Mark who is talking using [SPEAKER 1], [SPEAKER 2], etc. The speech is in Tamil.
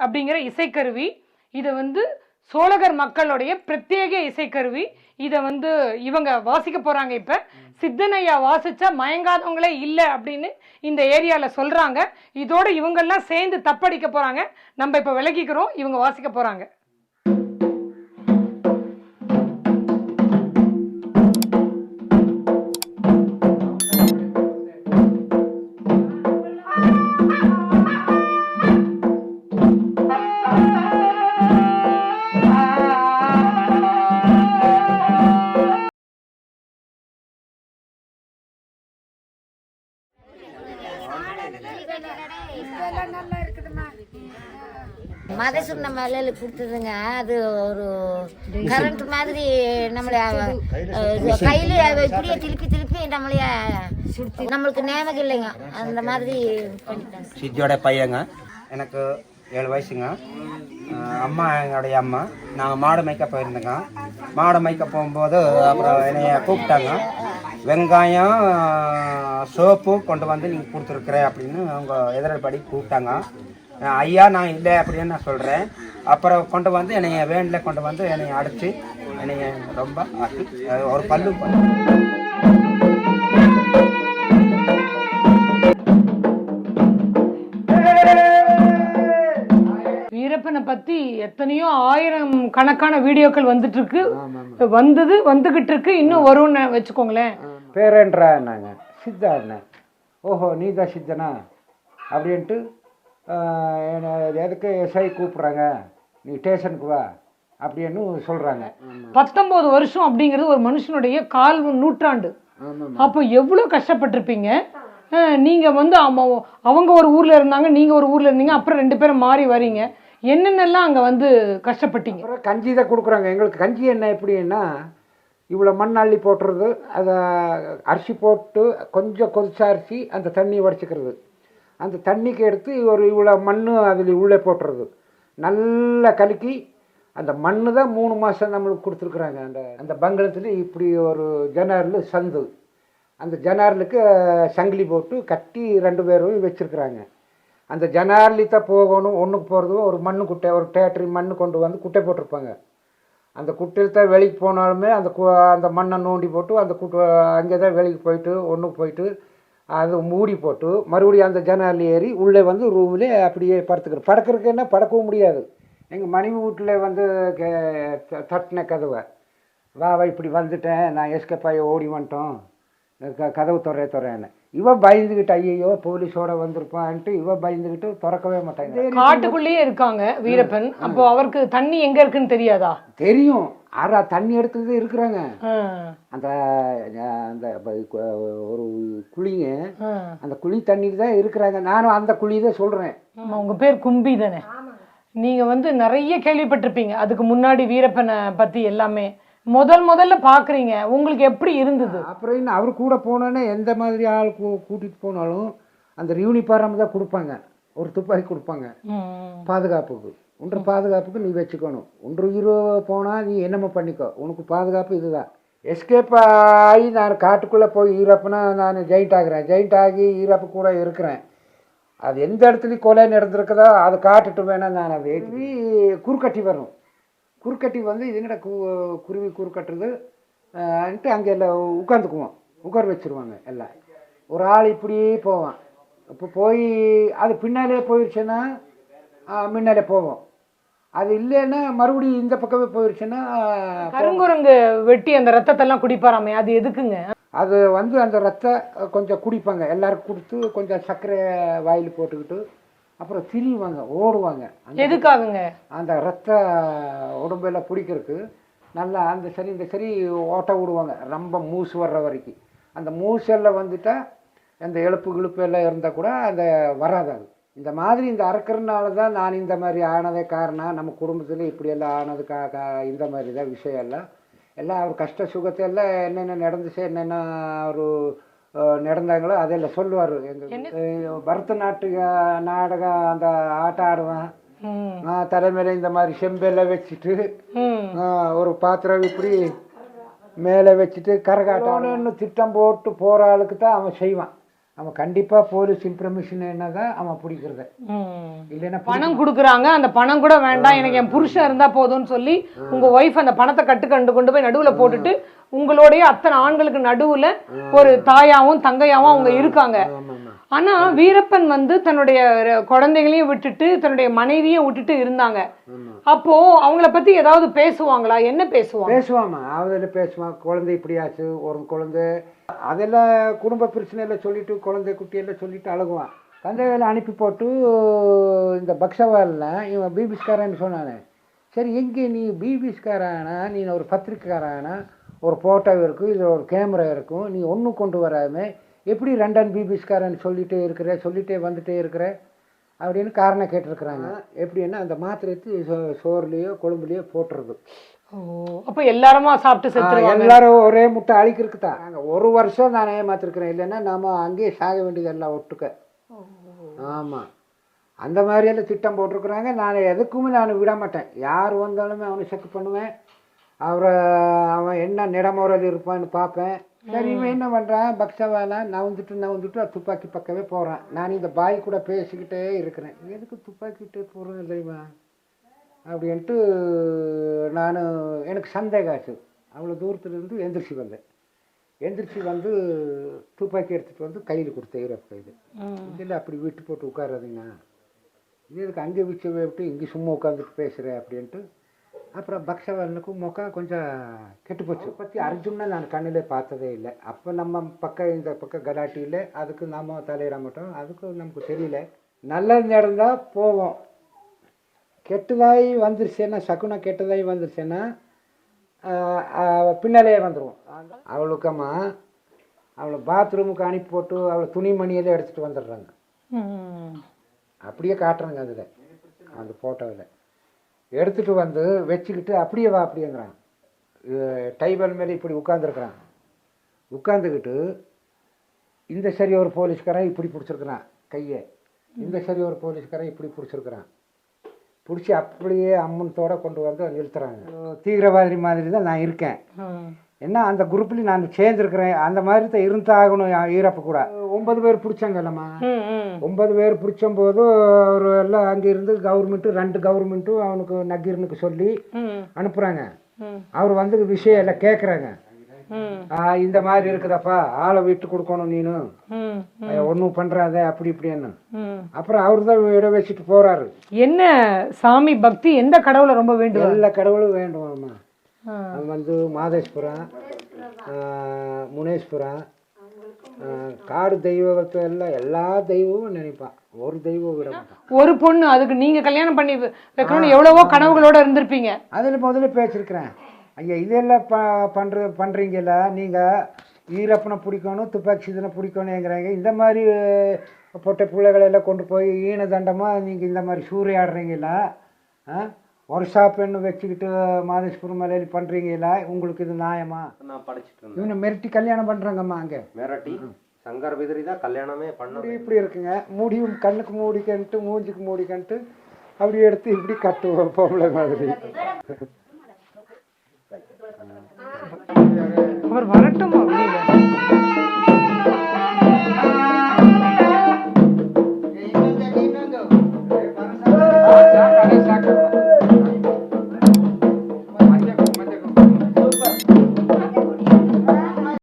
[SPEAKER 1] அப்படிங்கிற இசைக்கருவி இதை வந்து சோழகர் மக்களுடைய பிரத்யேக இசைக்கருவி இதை வந்து இவங்க வாசிக்க போகிறாங்க இப்போ. சித்தனையா வாசிச்சா மயங்காதவங்களே இல்லை அப்படின்னு இந்த ஏரியாவில் சொல்கிறாங்க இதோடு இவங்கெல்லாம் சேர்ந்து தப்படிக்க போகிறாங்க நம்ம இப்போ விலகிக்கிறோம் இவங்க வாசிக்க போகிறாங்க
[SPEAKER 2] மதசுண்ண மலையில கொடுத்ததுங்க. அது ஒரு கரண்ட் மாதிரி நம்மளை அஹ், கையில இப்படியே திருப்பி திருப்பி நம்மளைய நம்மளுக்கு ஞாபகம் இல்லைங்க. அந்த மாதிரி
[SPEAKER 3] சித்தியோட பையங்க. எனக்கு ஏழு வயசுங்க. அம்மா எங்களுடைய அம்மா. நாங்கள் மாடு மேய்க்க போயிருந்தோங்க. மாடு மேய்க்க போகும்போது அப்புறம் என்னைய கூப்பிட்டாங்க. வெங்காயம் சோப்பு கொண்டு வந்து நீங்கள் கொடுத்துருக்குறேன் அப்படின்னு அவங்க எதிர்படி கூப்பிட்டாங்க. ஐயா நான் இல்லை அப்படின்னு நான் சொல்கிறேன் அப்புறம் கொண்டு வந்து என்னைய வேனில் கொண்டு வந்து என்னை அடித்து என்னைய ரொம்ப ஒரு பல்லு பல்லு
[SPEAKER 1] பத்தி எத்தனையோ ஆயிரம் கணக்கான வீடியோக்கள் வந்துட்டு இருக்கு வந்தது வந்துகிட்டு இருக்கு இன்னும் வரும்னு வச்சுக்கோங்களேன்.
[SPEAKER 4] பேரன்றா நாங்கள் சித்தா அண்ணன் ஓஹோ நீ தான் சித்தனா? அப்படின்ட்டு என்னை எதுக்கு எஸ்ஐ கூப்பிட்றாங்க? நீ ஸ்டேஷனுக்கு வா அப்படின்னு சொல்கிறாங்க
[SPEAKER 1] பத்தொன்பது வருஷம் அப்படிங்கிறது ஒரு மனுஷனுடைய கால் நூற்றாண்டு. அப்போ எவ்வளவு கஷ்டப்பட்டிருப்பீங்க? அஹ் நீங்க வந்து அவ- அவங்க ஒரு ஊர்ல இருந்தாங்க நீங்க ஒரு ஊர்ல இருந்தீங்க அப்புறம் ரெண்டு பேரும் மாறி வரீங்க. என்னென்னலாம் அங்கே வந்து கஷ்டப்பட்டீங்க?
[SPEAKER 4] அப்புறம் கஞ்சி தான் கொடுக்குறாங்க. எங்களுக்கு கஞ்சி என்ன எப்படின்னா இவ்வளோ மண் அள்ளி போட்டுறது அதை அரிசி போட்டு கொஞ்சம் கொதிச்ச அரிசி அந்த தண்ணியை உடச்சிக்கிறது. அந்த தண்ணிக்கு எடுத்து ஒரு இவ்வளோ மண் அதில் உள்ளே போட்டுறது. நல்லா கலக்கி அந்த மண் தான் மூணு மாதம் நம்மளுக்கு கொடுத்துருக்குறாங்க. அந்த அந்த பங்களத்தில் இப்படி ஒரு ஜனாரில் சந்து. அந்த ஜனாரலுக்கு சங்கிலி போட்டு கட்டி ரெண்டு பேரும் வச்சுருக்குறாங்க. அந்த ஜனார்லி தான் போகணும் ஒன்றுக்கு போகிறதும் ஒரு மண்ணு குட்டை ஒரு டேட்ரி மண்ணு கொண்டு வந்து குட்டை போட்டிருப்பாங்க. அந்த குட்டையில் தான் வெளிக்கு போனாலுமே அந்த கு அந்த மண்ணை நோண்டி போட்டு அந்த குட்டை அங்கே தான் வெளிக்கு போயிட்டு ஒன்றுக்கு போயிட்டு அது மூடி போட்டு மறுபடியும் அந்த ஜனாலில் ஏறி உள்ளே வந்து ரூம்லேயே அப்படியே படுத்துக்கிறோம் படுக்கிறதுக்கு என்ன படுக்கவும் முடியாது. எங்கள் மனைவி வீட்டில் வந்து கே- தட்டின கதவை வா வா இப்படி வந்துட்டேன் நான் எஸ்கேப் ஆகி ஓடி வந்துட்டோம். க- கதவு துறைய துறையன்னு இவ பயந்துக்கிட்டு ஐயோ போலீஸோட வந்திருப்பான்ட்டு இவ பயந்துக்கிட்டு திறக்கவே மாட்டாங்க.
[SPEAKER 1] காட்டுக்குள்ளேயே இருக்காங்க வீரப்பன். அப்போ அவருக்கு தண்ணி எங்க இருக்குன்னு தெரியாதா?
[SPEAKER 4] தெரியும். ஆறா தண்ணி எடுத்துக்கிட்டு இருக்கிறாங்க. அந்த அந்த ஒரு குழிங்க. அந்த குழி தண்ணியில் தான் இருக்கிறாங்க. நானும் அந்த குழி தான் சொல்கிறேன்
[SPEAKER 1] ஆமா, உங்க பேர் கும்பி தானே? நீங்க வந்து நிறைய கேள்விப்பட்டிருப்பீங்க. அதுக்கு முன்னாடி வீரப்பனை பத்தி எல்லாமே. முதல் முதல்ல பாக்குறீங்க. உங்களுக்கு எப்படி இருந்தது?
[SPEAKER 4] அப்புறம் இன்னும் அவர் கூட போனோன்னே எந்த மாதிரி ஆள் கூ கூட்டிகிட்டு போனாலும் அந்த யூனிஃபார்ம் தான் கொடுப்பாங்க. ஒரு துப்பாக்கி கொடுப்பாங்க. பாதுகாப்புக்கு. ஒன்று பாதுகாப்புக்கு நீ வச்சுக்கணும். ஒன்று உயிர் போனால் நீ என்னமோ பண்ணிக்கோ. உனக்கு பாதுகாப்பு இதுதான். எஸ்கேப் ஆகி நான் காட்டுக்குள்ளே போய் ஈரப்புனா நான் ஜெயிண்ட் ஆகிறேன். ஜெயிண்ட் ஆகி ஈரப்பு கூட இருக்கிறேன். அது எந்த இடத்துலையும் கொலை நடந்திருக்குதோ அதை காட்டுட்டு வேணா நான் அதை ஏற்றி குறுக்கட்டி வரும். குறுக்கட்டி வந்து இது என்னடா கு குருவி குறுக்கட்டுறது? ன்ட்டு அங்கே எல்லாம் உட்காந்துக்குவோம் உட்கார வச்சிருவாங்க எல்லாம். ஒரு ஆள் இப்படியே போவான். இப்போ போய் அது பின்னாலே போயிடுச்சுன்னா முன்னாலே போவோம். அது இல்லைன்னா மறுபடியும் இந்த பக்கமே போயிடுச்சுன்னா
[SPEAKER 1] கருங்குரங்கு வெட்டி அந்த ரத்தத்தை எல்லாம் குடிப்பாராமே அது எதுக்குங்க?
[SPEAKER 4] அது வந்து அந்த ரத்த கொஞ்சம் குடிப்பாங்க. எல்லாருக்கும் கொடுத்து கொஞ்சம் சர்க்கரை வாயில் போட்டுக்கிட்டு அப்புறம் திரிவாங்க ஓடுவாங்க.
[SPEAKER 1] எதுக்காகங்க?
[SPEAKER 4] அந்த ரத்த உடம்பெல்லாம் பிடிக்கிறதுக்கு நல்லா அந்த சரி இந்த சரி ஓட்ட விடுவாங்க. ரொம்ப மூசு வர்ற வரைக்கும். அந்த மூசெல்லாம் வந்துட்டா அந்த எழுப்பு கிழுப்பு எல்லாம் இருந்தால் கூட அந்த வராது அது. இந்த மாதிரி இந்த அறுக்கிறனால தான் நான் இந்த மாதிரி ஆனதே காரணம். நம்ம குடும்பத்தில் இப்படியெல்லாம் ஆனது கா கா இந்த மாதிரி தான் விஷயம் எல்லாம். எல்லாம் அவர் கஷ்ட சுகத்தை எல்லாம் என்னென்ன நடந்துச்சு என்னென்ன ஒரு நடந்தாங்களோ அதெல்லாம் சொல்லுவார். எங்கள் பரதநாட்டிய நாடகம் அந்த ஆட்டம் ஆடுவேன். தலைமையில இந்த மாதிரி செம்பெல்லாம் வச்சுட்டு ஒரு பாத்திரம் இப்படி மேலே வச்சுட்டு கரகாட்டம்னு திட்டம் போட்டு போகிற ஆளுக்கு தான் அவன் செய்வான். அவன் கண்டிப்பாக போலீஸ் இன்ஃபர்மேஷன் என்னதான் அவன் பிடிக்கிறத. இல்லைன்னா
[SPEAKER 1] பணம் கொடுக்குறாங்க அந்த பணம் கூட வேண்டாம். எனக்கு என் புருஷன் இருந்தா போதும்னு சொல்லி உங்க ஒய்ஃப் அந்த பணத்தை கட்டுக்கண்டு கொண்டு போய் நடுவுல போட்டுட்டு உங்களுடைய அத்தனை ஆண்களுக்கு நடுவுல ஒரு தாயாவும் தங்கையாவும் அவங்க இருக்காங்க. ஆனா வீரப்பன் வந்து தன்னுடைய குழந்தைகளையும் விட்டுட்டு தன்னுடைய மனைவியும் விட்டுட்டு இருந்தாங்க. அப்போ அவங்கள பத்தி ஏதாவது பேசுவாங்களா? என்ன பேசுவாங்க?
[SPEAKER 4] பேசுவாமா அதில் பேசுவான் குழந்தை இப்படியாச்சு ஒரு குழந்தை. அதெல்லாம் குடும்ப பிரச்சனையில் சொல்லிட்டு குழந்தை குட்டியெல்லாம் சொல்லிட்டு அழுகுவான். வேலை அனுப்பி போட்டு இந்த பக்ஷவாலில் இவன் பிபிஸ்காரன்னு சொன்னானே. சரி எங்கே நீ பிபிஸ்காரானா? நீ ஒரு பத்திரிக்கைக்காரானா? ஒரு ஃபோட்டோ இருக்கும் இதில் ஒரு கேமரா இருக்கும். நீ ஒன்றும் கொண்டு வராமல் எப்படி ரெண்டான் பிபிஸ்காரன்னு சொல்லிகிட்டே இருக்கிற சொல்லிகிட்டே வந்துகிட்டே இருக்கிற? அப்படின்னு காரணம் கேட்டிருக்கிறாங்க. எப்படின்னா அந்த மாத்திரை எடுத்து சோ- சோறுலேயோ கொழும்புலையோ போட்டுறது.
[SPEAKER 1] ஓ அப்ப எல்லாருமா சாப்பிட்டு செத்துருவாங்க?
[SPEAKER 4] எல்லாரும் ஒரே முட்டை அழிக்கிறதுக்கு தான். நாங்கள் ஒரு வருஷம் நான் ஏமாத்திருக்கிறேன் இல்லைன்னா நாம அங்கேயே சாக வேண்டியது எல்லாம் ஒட்டுக்க. ஆமாம் அந்த மாதிரியெல்லாம் திட்டம் போட்டிருக்கிறாங்க. நான் எதுக்குமே நான் விட மாட்டேன். யார் வந்தாலுமே அவனை செக் பண்ணுவேன். அவரை அவன் என்ன நிடமுறையில் இருப்பான்னு பார்ப்பேன். சரி இவன் என்ன பண்ணுறான் பக்ஸவாலாம் நவுந்துட்டு நவுந்துட்டு அது துப்பாக்கி பக்கமே போகிறான் நான் இந்த பாய் கூட பேசிக்கிட்டே இருக்கிறேன். எதுக்கு துப்பாக்கிட்டே போகிறேன் தெரியுமா? அப்படின்ட்டு நான் எனக்கு சந்தேகம் ஆச்சு. அவ்வளோ தூரத்துலேருந்து எந்திரிச்சு வந்தேன். எந்திரிச்சு வந்து துப்பாக்கி எடுத்துகிட்டு வந்து கையில் கொடுத்தேன் ஈரப் கையில். இதில் அப்படி விட்டு போட்டு உட்காராதீங்க. இது இதுக்கு அங்கே வச்சு விட்டு இங்கே சும்மா உட்காந்துட்டு பேசுகிறேன் அப்படின்ட்டு அப்புறம் பக்ஷவனுக்கும் முகம் கொஞ்சம் கெட்டு போச்சு பற்றி அர்ஜுனை நான் கண்ணிலே பார்த்ததே இல்லை. அப்போ நம்ம பக்கம் இந்த பக்கம் கலாட்டி இல்லை அதுக்கு நாம தலையிட மாட்டோம். அதுக்கும் நமக்கு தெரியல. நல்லது நடந்தால் போவோம். கெட்டதாகி வந்துருச்சுன்னா சகுனம் கெட்டதாகி வந்துருச்சுன்னா பின்னாலேயே வந்துடுவோம் அவளுக்கம்மா அவளை பாத்ரூமுக்கு அனுப்பி போட்டு அவளை துணிமணியெல்லாம் எடுத்துகிட்டு வந்துடுறாங்க.
[SPEAKER 1] ம்.
[SPEAKER 4] அப்படியே காட்டுறாங்க அதில் அந்த ஃபோட்டோவில் எடுத்துகிட்டு வந்து வச்சுக்கிட்டு அப்படியே வா அப்படிங்கிறான் டைபல் மேலே இப்படி உட்காந்துருக்குறான் உட்காந்துக்கிட்டு இந்த சரி ஒரு போலீஸ்காரன் இப்படி பிடிச்சிருக்கிறான் கையை. இந்த சரி ஒரு போலீஸ்காரன் இப்படி பிடிச்சிருக்கிறான். பிடிச்சி அப்படியே அம்மனத்தோட கொண்டு வந்து நிறுத்துறாங்க. தீவிரவாதி மாதிரி தான் நான் இருக்கேன். என்ன அந்த குரூப்லேயும் நான் சேர்ந்துருக்கிறேன் அந்த மாதிரி தான் இருந்தாகணும் ஈரப்பு கூட ஒன்பது பேர் பிடிச்சாங்கல்லம்மா. ஒன்பது பேர் பிடிச்சம்போது ஒரு எல்லாம் அங்கிருந்து கவர்மெண்ட்டு ரெண்டு கவர்மெண்ட்டும் அவனுக்கு நக்கீரனுக்கு சொல்லி. அனுப்புகிறாங்க. அவர் வந்து விஷயம் எல்லாம் கேட்குறாங்க. இந்த மாதிரி இருக்குதாப்பா ஆளை விட்டு கொடுக்கணும் நீனு
[SPEAKER 1] ம்.
[SPEAKER 4] ஒன்றும் பண்ணுறாத அப்படி இப்படின்னு. அப்புறம் அவர் தான் இட வச்சுட்டு போகிறாரு
[SPEAKER 1] என்ன சாமி பக்தி எந்த கடவுளை ரொம்ப வேண்டும்
[SPEAKER 4] எல்லா கடவுளும் வேண்டுமாம்மா வந்து முனேஸ்வரம் ஆ, காடு தெய்வத்தை எல்லாம் எல்லா தெய்வமும் நினைப்பான் ஒரு தெய்வம் விட மாட்டான்
[SPEAKER 1] ஒரு பொண்ணு அதுக்கு நீங்க கல்யாணம் பண்ணி வைக்கணும்னு எவ்வளவோ கனவுகளோட இருந்திருப்பீங்க.
[SPEAKER 4] அதில் முதல்ல பேசியிருக்கிறேன் ஐயா இதெல்லாம் ப பண்ணுற பண்ணுறீங்கள நீங்கள் ஈரப்பனை பிடிக்கணும் துப்பாக்கி சீதனை பிடிக்கணுங்கிறாங்க இந்த மாதிரி பொட்டை பிள்ளைகளை எல்லாம் கொண்டு போய் ஈன தண்டமாக நீங்கள் இந்த மாதிரி சூறையாடுறீங்களா ஆ? வருஷா பெண்ணு வச்சுக்கிட்டு மாதேஸ்வரம் மலையில் பண்ணுறீங்களா உங்களுக்கு இது நியாயமா?
[SPEAKER 3] நான் படிச்சுட்டு இருந்தேன்.
[SPEAKER 4] இவனை மிரட்டி கல்யாணம் பண்ணுறாங்கம்மா அங்கே.
[SPEAKER 3] மிரட்டி? சங்கர் பிதிரி தான் கல்யாணமே பண்ண
[SPEAKER 4] இப்படி இப்படி இருக்குங்க. முடியும் கண்ணுக்கு மூடிக்கன்ட்டு மூஞ்சிக்கு மூடிக்கன்ட்டு அப்படி எடுத்து இப்படி கட்டுவோம் பொம்பளை மாதிரி.
[SPEAKER 1] அவர் வரட்டும்?